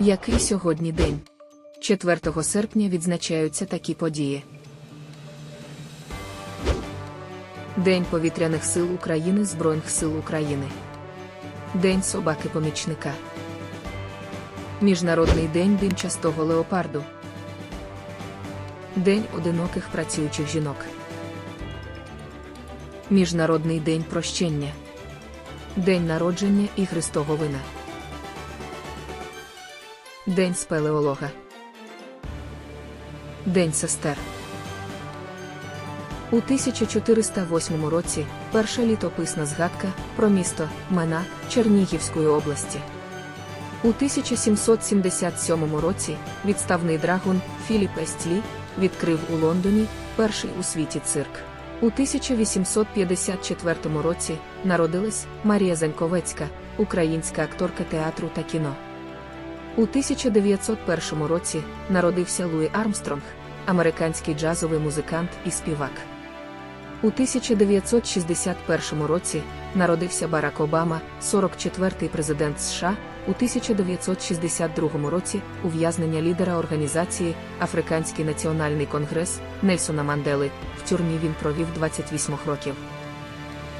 Який сьогодні день? 4 серпня відзначаються такі події. День повітряних сил України Збройних сил України. День собаки помічника. Міжнародний день димчастого леопарду. День одиноких працюючих жінок. Міжнародний день прощення. День народження і Христого вина. День спелеолога. День сестер. У 1408 році перша літописна згадка про місто Мена Чернігівської області. У 1777 році відставний драгун Філіп Естлі відкрив у Лондоні перший у світі цирк. У 1854 році народилась Марія Заньковецька, українська акторка театру та кіно. У 1901 році народився Луї Армстронг, американський джазовий музикант і співак. У 1961 році народився Барак Обама, 44-й президент США. У 1962 році ув'язнення лідера організації Африканський національний конгрес Нельсона Мандели в тюрмі він провів 28 років.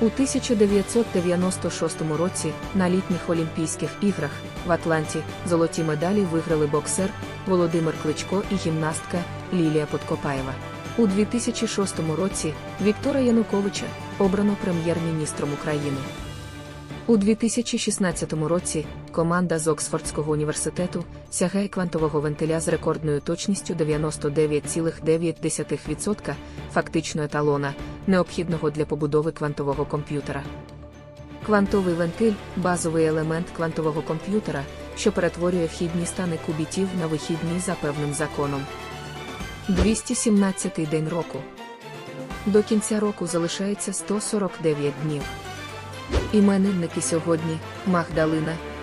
У 1996 році на літніх Олімпійських іграх в Атланті золоті медалі виграли боксер Володимир Кличко і гімнастка Лілія Подкопаєва. У 2006 році Віктора Януковича обрано прем'єр-міністром України. У 2016 році команда з Оксфордського університету сягає квантового вентиля з рекордною точністю 99,9% фактично еталона, необхідного для побудови квантового комп'ютера. Квантовий вентиль базовий елемент квантового комп'ютера, що перетворює вхідні стани кубітів на вихідні за певним законом. 217-й день року. До кінця року залишається 149 днів. Іменинники сьогодні Магдалина,